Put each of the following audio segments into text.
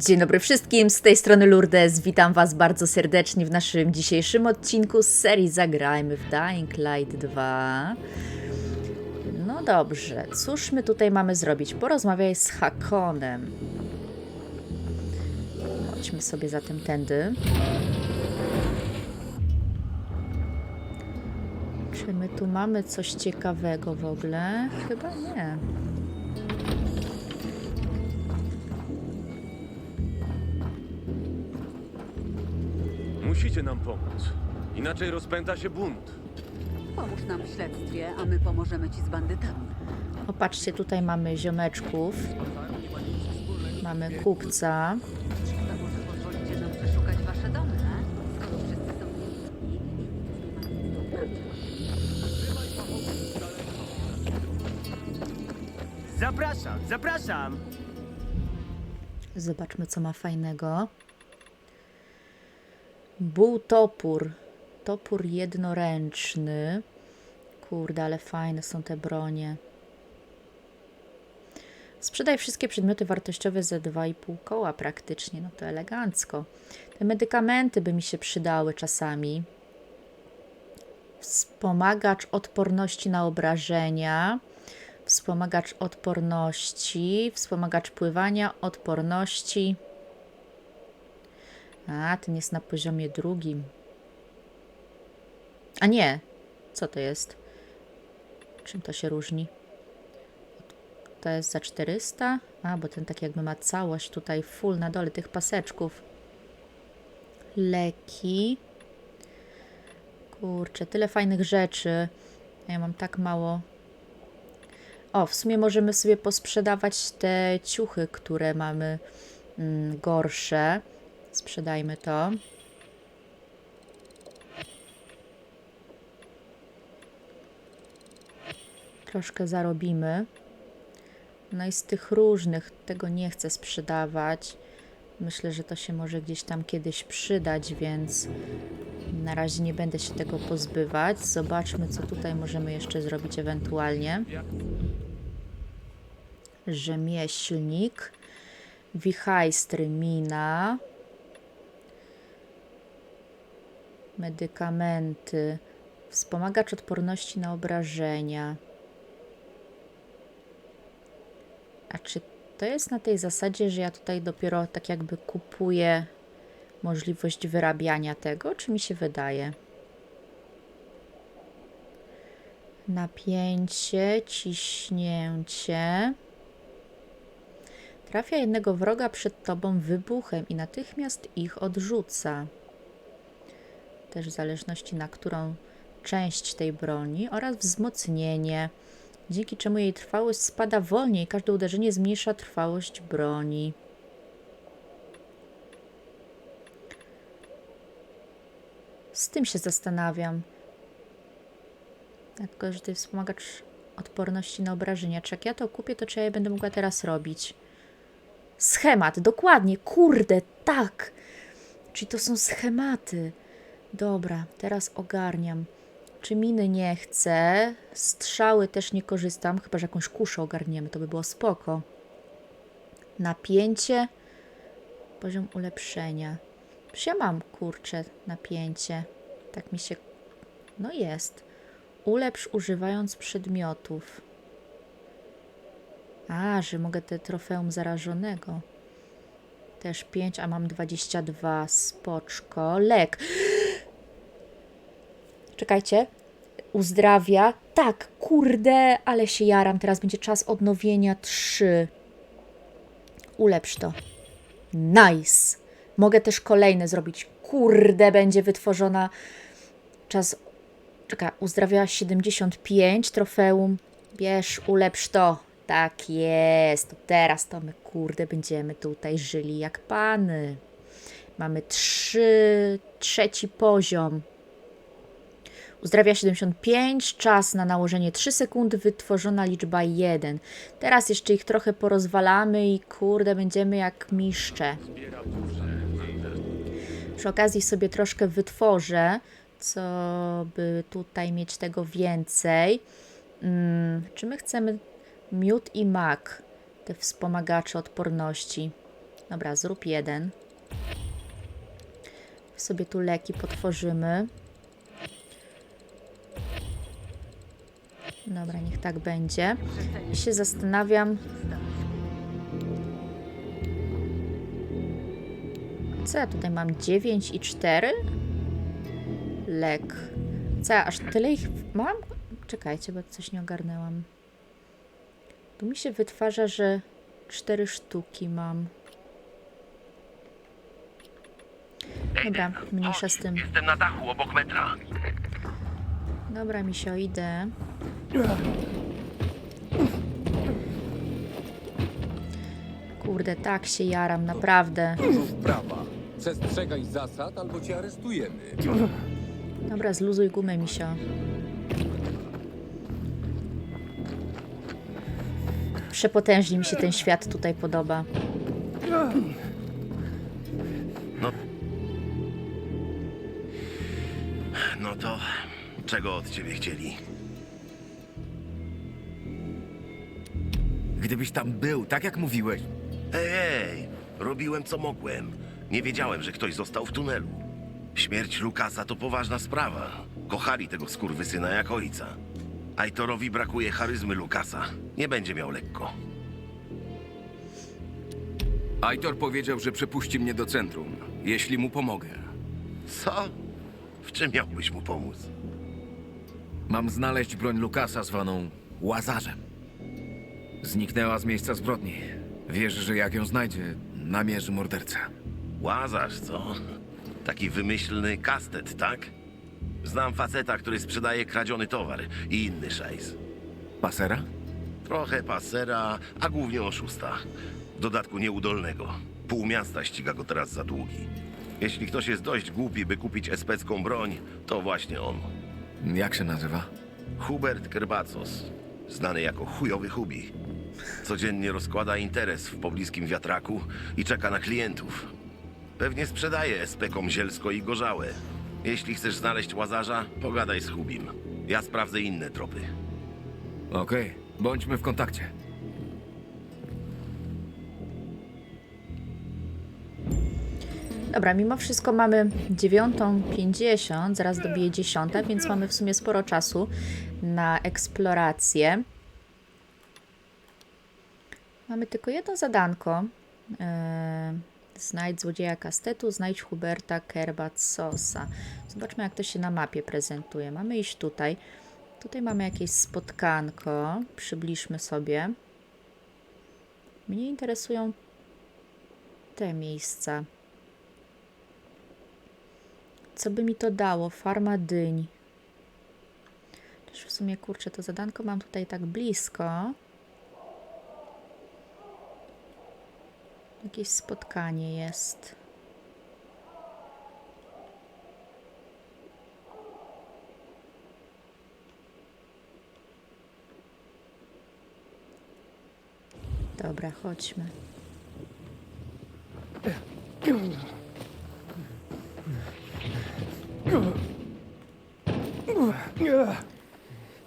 Dzień dobry wszystkim, z tej strony Lourdes. Witam Was bardzo serdecznie w naszym dzisiejszym odcinku z serii Zagrajmy w Dying Light 2. No dobrze, cóż my tutaj mamy zrobić? Porozmawiaj z Hakonem. Chodźmy sobie zatem tędy. Czy my tu mamy coś ciekawego w ogóle? Chyba nie. Musicie nam pomóc. Inaczej rozpęta się bunt. Pomóż nam w śledztwie, a my pomożemy ci z bandytami. Popatrzcie, tutaj mamy ziomeczków. Mamy kupca. A może pozwolicie nam przeszukać wasze domy, a? Skoro wszyscy są niewinni i nic nie ma nic do utraty. Zapraszam, zapraszam! Zobaczmy, co ma fajnego. Bułtopór. Topór jednoręczny. Kurde, ale fajne są te bronie. Sprzedaj wszystkie przedmioty wartościowe za 2,5 koła praktycznie. No to elegancko. Te medykamenty by mi się przydały czasami. Wspomagacz odporności na obrażenia. Wspomagacz odporności, wspomagacz pływania, odporności. A, ten jest na poziomie drugim. A nie, co to jest? Czym to się różni? To jest za 400? A, bo ten tak jakby ma całość tutaj full na dole tych paseczków. Leki. Kurczę, tyle fajnych rzeczy. Ja mam tak mało o, w sumie możemy sobie posprzedawać te ciuchy, które mamy mm, gorsze. Sprzedajmy to. Troszkę zarobimy. No i z tych różnych tego nie chcę sprzedawać. Myślę, że to się może gdzieś tam kiedyś przydać, więc na razie nie będę się tego pozbywać. Zobaczmy, co tutaj możemy jeszcze zrobić ewentualnie rzemieślnik, wichajstry mina, medykamenty, wspomagacz odporności na obrażenia. A czy to jest na tej zasadzie, że ja tutaj dopiero tak jakby kupuję możliwość wyrabiania tego, czy mi się wydaje? Napięcie, ciśnięcie. Trafia jednego wroga przed tobą wybuchem i natychmiast ich odrzuca. Też w zależności na którą część tej broni oraz wzmocnienie, dzięki czemu jej trwałość spada wolniej. Każde uderzenie zmniejsza trwałość broni. Z tym się zastanawiam. Tylko, że to jest wspomagacz odporności na obrażenia. Czy jak ja to kupię, to czy ja je będę mogła teraz robić? Schemat, dokładnie, kurde, tak. Czyli to są schematy. Dobra, teraz ogarniam. Czy miny nie chcę? Strzały też nie korzystam, chyba że jakąś kuszę ogarniemy, to by było spoko. Napięcie, poziom ulepszenia. Przecież ja mam, kurczę, napięcie. Tak mi się... No jest. Ulepsz używając przedmiotów. A, że mogę te trofeum zarażonego. Też 5, a mam 22. Spoczko. Lek. Czekajcie. Uzdrawia. Tak, kurde, ale się jaram. Teraz będzie czas odnowienia 3. Ulepsz to. Nice. Mogę też kolejne zrobić. Kurde, będzie wytworzona czas. Czekaj, uzdrawiała 75 trofeum. Bierz, ulepsz to. Tak jest. Teraz to my, kurde, będziemy tutaj żyli jak pany. Mamy trzy, trzeci poziom. Uzdrawia 75, czas na nałożenie 3 sekundy, wytworzona liczba 1. Teraz jeszcze ich trochę porozwalamy i kurde, będziemy jak miszcze. Przy okazji sobie troszkę wytworzę, co by tutaj mieć tego więcej. Hmm, czy my chcemy miód i mak, te wspomagacze odporności? Dobra, zrób jeden. Sobie tu leki potworzymy. Dobra, niech tak będzie. I się zastanawiam, co ja tutaj mam? 9 i 4? Lek. Co ja aż tyle ich mam? Czekajcie, bo coś nie ogarnęłam. Tu mi się wytwarza, że 4 sztuki mam. Dobra, mniejsza z tym. Jestem na dachu obok metra. Dobra, misio, idę. Kurde, tak się jaram, naprawdę. Prawa. Przestrzegaj zasad, albo cię aresztujemy. Dobra, zluzuj gumę, misio. Przepotężnie mi się ten świat tutaj podoba. Czego od ciebie chcieli? Gdybyś tam był, tak jak mówiłeś. Ej, ej, robiłem co mogłem. Nie wiedziałem, że ktoś został w tunelu. Śmierć Lukasa to poważna sprawa. Kochali tego skurwysyna jak ojca. Aitorowi brakuje charyzmy Lukasa. Nie będzie miał lekko. Aitor powiedział, że przepuści mnie do centrum, jeśli mu pomogę. Co? W czym miałbyś mu pomóc? Mam znaleźć broń Lukasa zwaną Łazarzem. Zniknęła z miejsca zbrodni. Wierzy, że jak ją znajdzie, namierzy mordercę. Łazarz, co? Taki wymyślny kastet, tak? Znam faceta, który sprzedaje kradziony towar i inny szajs. Pasera? Trochę pasera, a głównie oszusta. W dodatku nieudolnego. Pół miasta ściga go teraz za długi. Jeśli ktoś jest dość głupi, by kupić especką broń, to właśnie on. Jak się nazywa? Hubert Kerbacos, znany jako chujowy Hubi. Codziennie rozkłada interes w pobliskim wiatraku i czeka na klientów. Pewnie sprzedaje espekom zielsko i gorzałe. Jeśli chcesz znaleźć łazarza, pogadaj z Hubim. Ja sprawdzę inne tropy. Okej, bądźmy w kontakcie. Dobra, mimo wszystko mamy 9.50, zaraz dobije 10, więc mamy w sumie sporo czasu na eksplorację. Mamy tylko jedno zadanko. Eee, znajdź złodzieja kastetu, znajdź Huberta Kerbatsosa. Zobaczmy, jak to się na mapie prezentuje. Mamy iść tutaj. Tutaj mamy jakieś spotkanko. Przybliżmy sobie. Mnie interesują te miejsca. Co by mi to dało? Farma dyń. Też w sumie, kurczę, to zadanko mam tutaj tak blisko. Jakieś spotkanie jest. Dobra, chodźmy.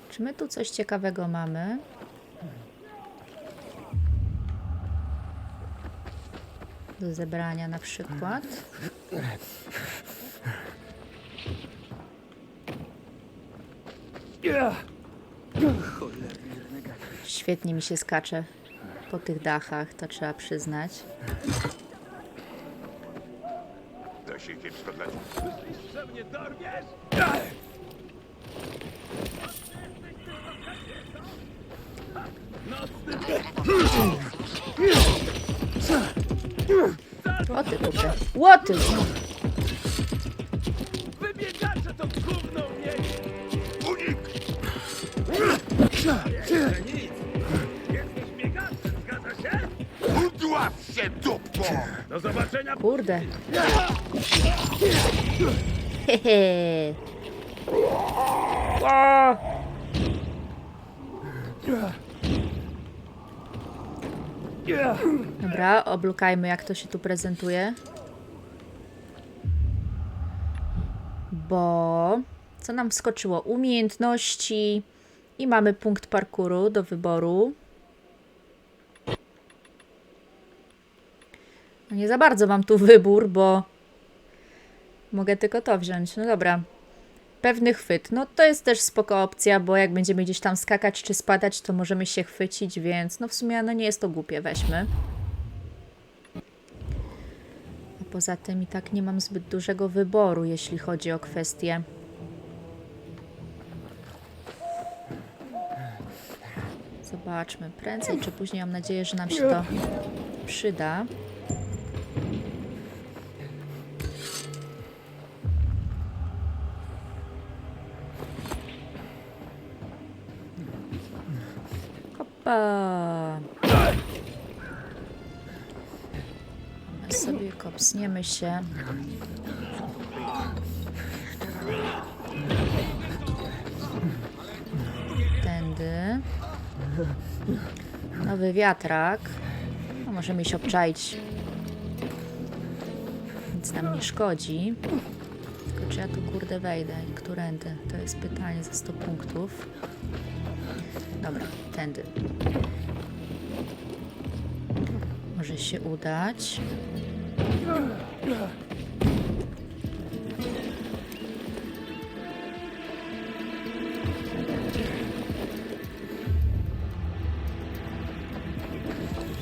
Czy my tu coś ciekawego mamy? Do zebrania na przykład. Świetnie mi się skacze po tych dachach, to trzeba przyznać. Się kiepsko dla O ty kurde. Łoty! Wybiegacze to gówno mieli! Unik! Jesteś biegaczem, zgadza się? Udław się, dupko! Do zobaczenia! Kurde. Dobra, oblukajmy jak to się tu prezentuje. Bo co nam wskoczyło? Umiejętności i mamy punkt parkuru do wyboru. No Nie za bardzo mam tu wybór, bo mogę tylko to wziąć. No dobra. Pewny chwyt. No to jest też spoko opcja, bo jak będziemy gdzieś tam skakać czy spadać, to możemy się chwycić, więc no w sumie no nie jest to głupie. Weźmy. A poza tym i tak nie mam zbyt dużego wyboru, jeśli chodzi o kwestie Zobaczmy. Prędzej czy później mam nadzieję, że nam się to przyda. Hopa. My sobie kopsniemy się. Tędy. Nowy wiatrak. No, możemy się obczaić. Nic nam nie szkodzi. Tylko czy ja tu kurde wejdę? Którędy? To jest pytanie za 100 punktów. Dobra, tędy. Może się udać.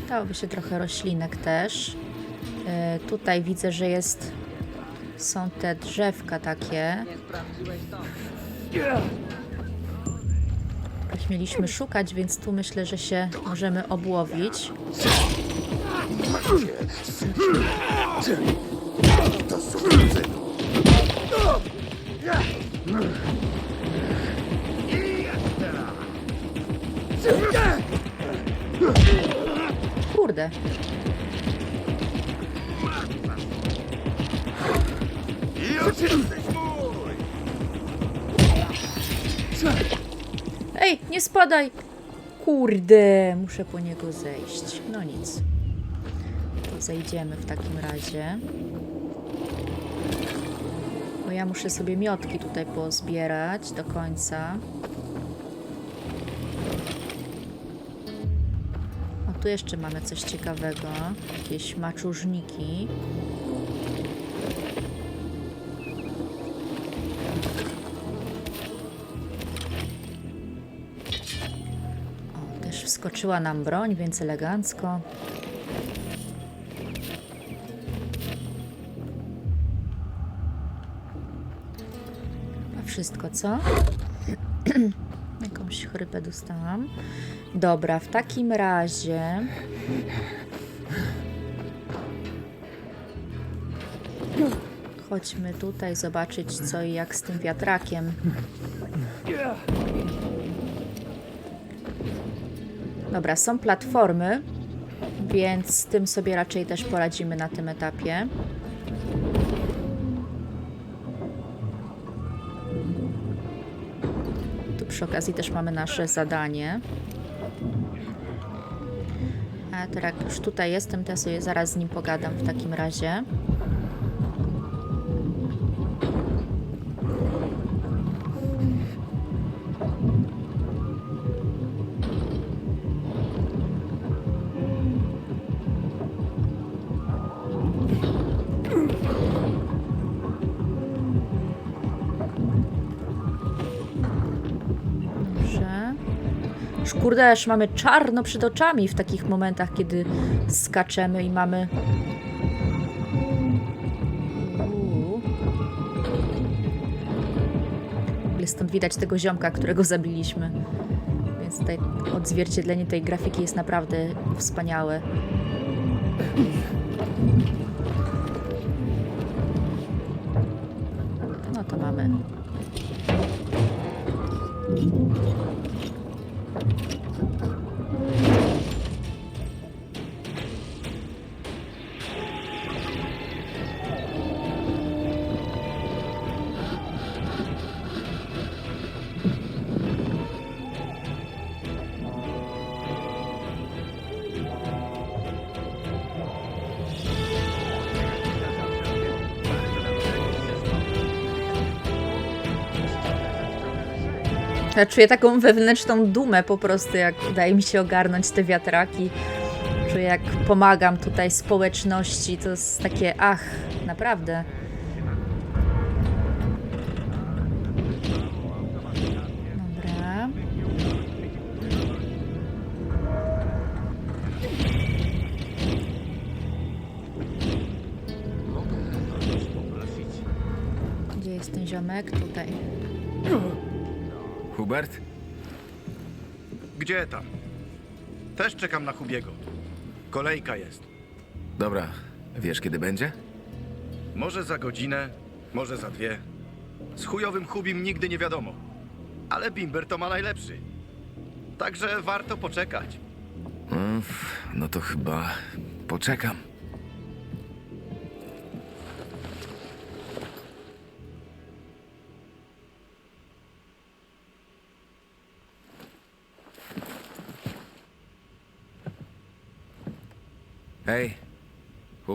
Dałoby się trochę roślinek też. E, tutaj widzę, że jest. Są te drzewka takie. Mieliśmy szukać, więc tu myślę, że się możemy obłowić. Kurde. Ej, nie spadaj! Kurde, muszę po niego zejść. No nic. Zejdziemy w takim razie. Bo ja muszę sobie miotki tutaj pozbierać do końca. O, tu jeszcze mamy coś ciekawego. Jakieś maczużniki. Wskoczyła nam broń, więc elegancko. Chyba wszystko, co? Jakąś chrypę dostałam. Dobra, w takim razie. Chodźmy tutaj zobaczyć co i jak z tym wiatrakiem. Dobra, są platformy, więc z tym sobie raczej też poradzimy na tym etapie. Tu przy okazji też mamy nasze zadanie. A teraz jak już tutaj jestem, to ja sobie zaraz z nim pogadam w takim razie. Już kurde, aż mamy czarno przed oczami w takich momentach, kiedy skaczemy i mamy. Uuu. Stąd widać tego ziomka, którego zabiliśmy. Więc tutaj odzwierciedlenie tej grafiki jest naprawdę wspaniałe. Ja czuję taką wewnętrzną dumę po prostu, jak udaje mi się ogarnąć te wiatraki. Czuję, jak pomagam tutaj społeczności. To jest takie, ach, naprawdę. Dobra. Gdzie jest ten ziomek? Tutaj. Hubert? Gdzie tam? Też czekam na Hubiego. Kolejka jest. Dobra, wiesz kiedy będzie? Może za godzinę, może za dwie. Z chujowym Hubim nigdy nie wiadomo. Ale Bimber to ma najlepszy. Także warto poczekać. Mm, No to chyba poczekam.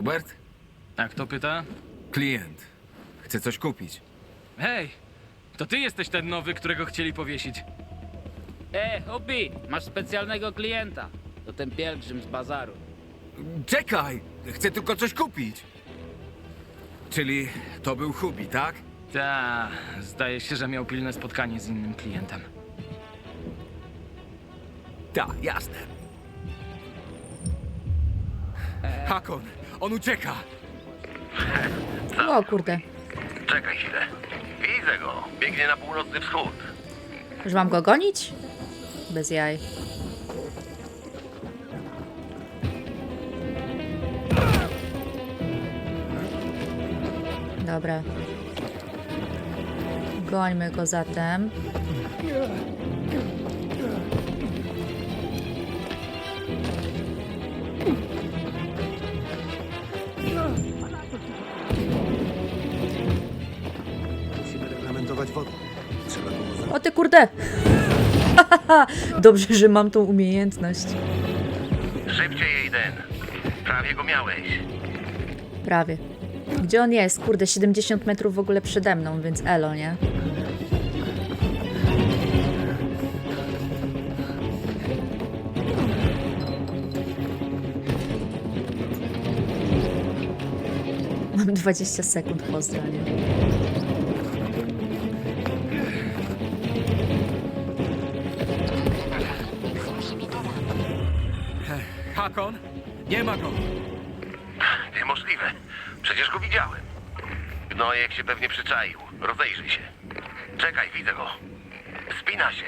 Hubert? A kto pyta? Klient. Chce coś kupić. Hej, to ty jesteś ten nowy, którego chcieli powiesić. E, Hubi, masz specjalnego klienta. To ten pielgrzym z bazaru. Czekaj! Chcę tylko coś kupić. Czyli to był Hubi, tak? Ta, zdaje się, że miał pilne spotkanie z innym klientem. Tak, jasne. Hakon, on ucieka! O kurde, Czekaj chwilę. Widzę go. Biegnie na północny wschód. już mam go gonić? Bez jaj. Dobra. Gońmy go zatem. O ty kurde! Dobrze, że mam tą umiejętność. Szybciej, Aiden. Prawie go miałeś. Prawie. Gdzie on jest? Kurde, 70 metrów w ogóle przede mną, więc elo, nie? Mam 20 sekund pozdra, nie? Hakon? Nie ma go! Niemożliwe. Przecież go widziałem. Gnojek się pewnie przyczaił. Rozejrzyj się. Czekaj, widzę go. Spina się.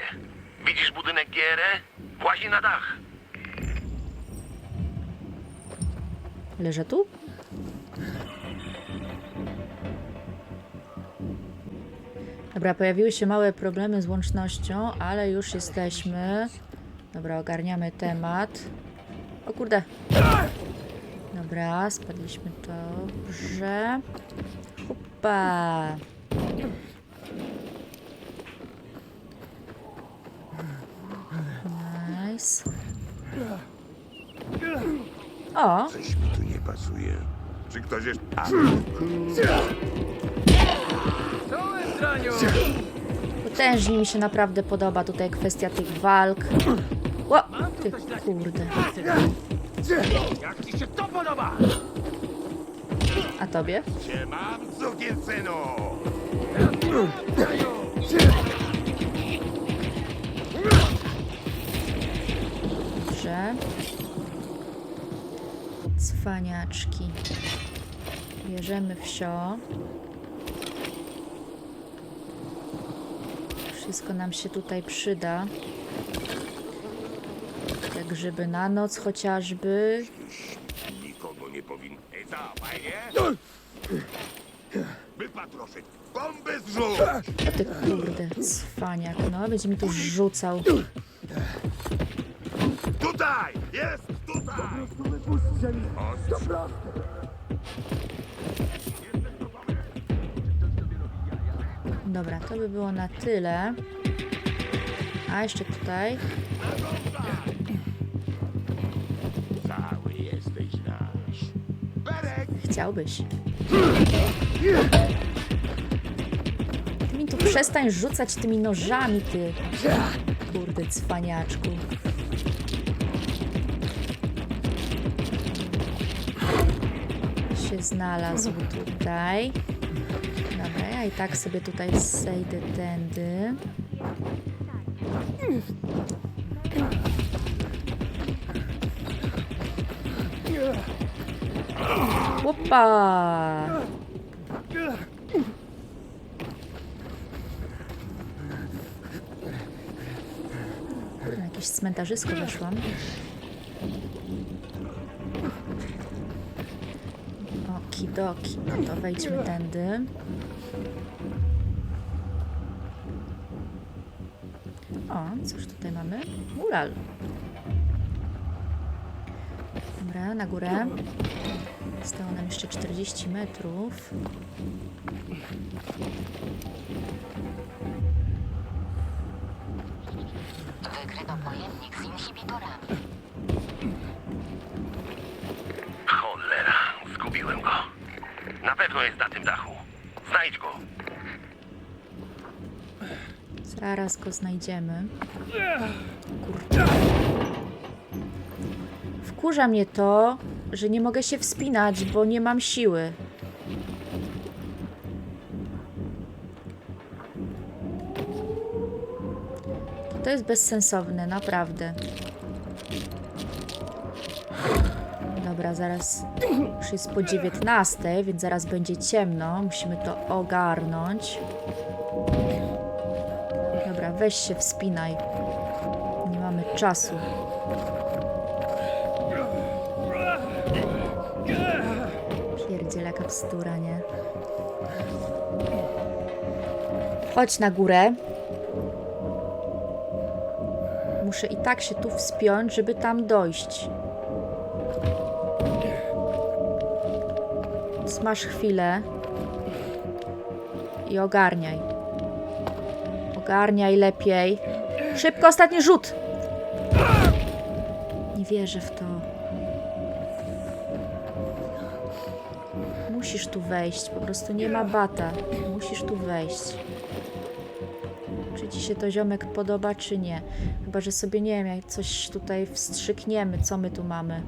Widzisz budynek GRE? Włazi na dach. Leżę tu? Dobra, pojawiły się małe problemy z łącznością, ale już jesteśmy. Dobra, ogarniamy temat. O kurde. Dobra, spadliśmy dobrze. Hopa. Nice. O! Coś mi tu nie pasuje. Czy ktoś jest... A, Potężnie mi się naprawdę podoba tutaj kwestia tych walk. Ło, ty kurde. jak ci się to podoba? A tobie? Cię mam, cukiensynu! Dobrze. Cwaniaczki. Bierzemy wsio. Wszystko nam się tutaj przyda. Grzyby na noc chociażby. Nikogo nie powinno... Ej, co, fajnie? Wypatroszyć! Bomby zrzuć! O ty kurde, cwaniak. No, będzie mi tu rzucał. Tutaj! Jest tutaj! Dobra. Dobra, to by było na tyle. A jeszcze tutaj. Chciałbyś. Ty mi tu przestań rzucać tymi nożami, ty. Kurde, cwaniaczku. się znalazł tutaj. Dobra, ja i tak sobie tutaj zejdę tędy. Opa! Na jakieś cmentarzysko weszłam. Okidoki, no to wejdźmy tędy. O, cóż tutaj mamy? Ulal. Dobra, na górę. Zostało nam jeszcze 40 metrów. Cholera, zgubiłem go. Na pewno jest na tym dachu. Znajdź go. Zaraz go znajdziemy. Kurczę. Wkurza mnie to, że nie mogę się wspinać, bo nie mam siły. To jest bezsensowne, naprawdę. Dobra, zaraz już jest po 19, więc zaraz będzie ciemno. Musimy to ogarnąć. Dobra, weź się wspinaj. Nie mamy czasu. Bzdura, nie? Chodź na górę. Muszę i tak się tu wspiąć, żeby tam dojść. Więc Masz chwilę. I ogarniaj. Ogarniaj lepiej. Szybko, ostatni rzut! Nie wierzę w to. Musisz tu wejść, po prostu nie ma bata. Musisz tu wejść. Czy ci się to ziomek podoba, czy nie? Chyba, że sobie nie wiem, jak coś tutaj wstrzykniemy, co my tu mamy.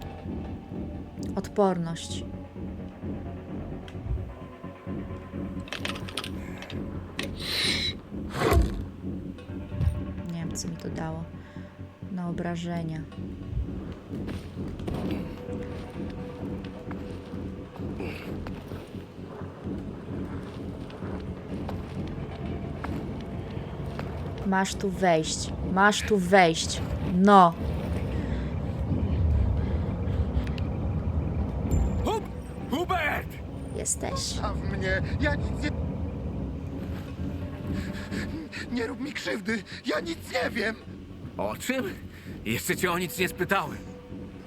Odporność. Nie wiem, co mi to dało. Na obrażenia. Masz tu wejść. Masz tu wejść. No. Hub! Hubert! Jesteś. A w mnie, ja nic nie... Nie rób mi krzywdy, ja nic nie wiem. O czym? Jeszcze cię o nic nie spytałem.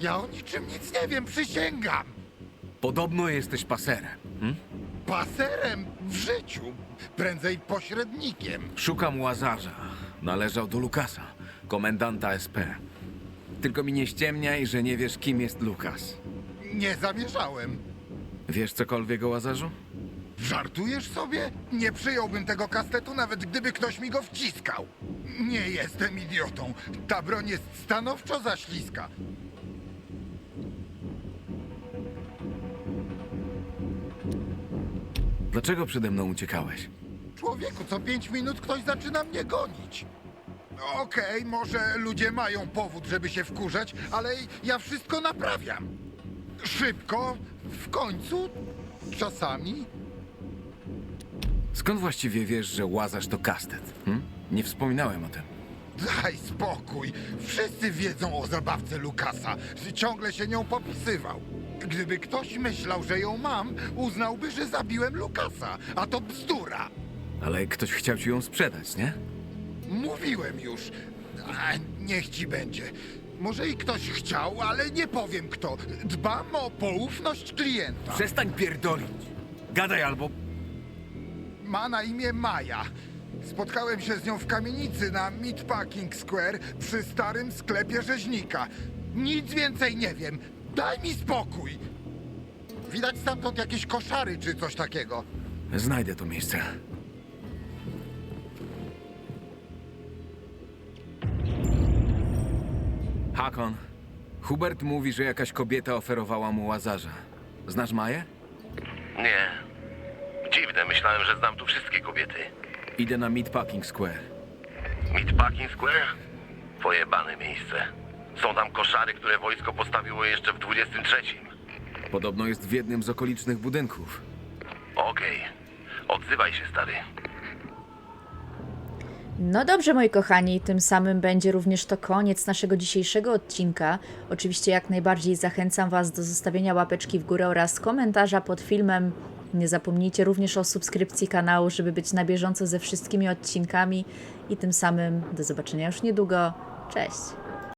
Ja o niczym nic nie wiem, przysięgam. Podobno jesteś paserem. Hm? Paserem w życiu, prędzej pośrednikiem. Szukam łazarza. Należał do Lukasa, komendanta SP. Tylko mi nie ściemniaj, że nie wiesz, kim jest Lukas. Nie zamierzałem. Wiesz cokolwiek o łazarzu? Żartujesz sobie? Nie przyjąłbym tego kastetu, nawet gdyby ktoś mi go wciskał. Nie jestem idiotą. Ta broń jest stanowczo za śliska. Dlaczego przede mną uciekałeś? Człowieku, co pięć minut ktoś zaczyna mnie gonić. Okej, może ludzie mają powód, żeby się wkurzać, ale ja wszystko naprawiam. Szybko, w końcu, czasami. Skąd właściwie wiesz, że łazarz to kastet? Hm? Nie wspominałem o tym. Daj spokój. Wszyscy wiedzą o zabawce Lukasa, że ciągle się nią popisywał. Gdyby ktoś myślał, że ją mam, uznałby, że zabiłem Lukasa, a to bzdura. Ale ktoś chciał ci ją sprzedać, nie? Mówiłem już. A, niech ci będzie. Może i ktoś chciał, ale nie powiem kto. Dbam o poufność klienta. Przestań pierdolić. Gadaj albo... Ma na imię Maja. Spotkałem się z nią w kamienicy na Meatpacking Square przy starym sklepie rzeźnika. Nic więcej nie wiem. Daj mi spokój. Widać stamtąd jakieś koszary czy coś takiego. Znajdę to miejsce. Hakon, Hubert mówi, że jakaś kobieta oferowała mu łazarza. Znasz Maję? Nie. Dziwne, myślałem, że znam tu wszystkie kobiety. Idę na Meatpacking Square. Meatpacking Square? Pojebane miejsce. Są tam koszary, które wojsko postawiło jeszcze w 23. Podobno jest w jednym z okolicznych budynków. Okej. Odzywaj się, stary. No dobrze, moi kochani, tym samym będzie również to koniec naszego dzisiejszego odcinka. Oczywiście jak najbardziej zachęcam Was do zostawienia łapeczki w górę oraz komentarza pod filmem. Nie zapomnijcie również o subskrypcji kanału, żeby być na bieżąco ze wszystkimi odcinkami. I tym samym do zobaczenia już niedługo. Cześć!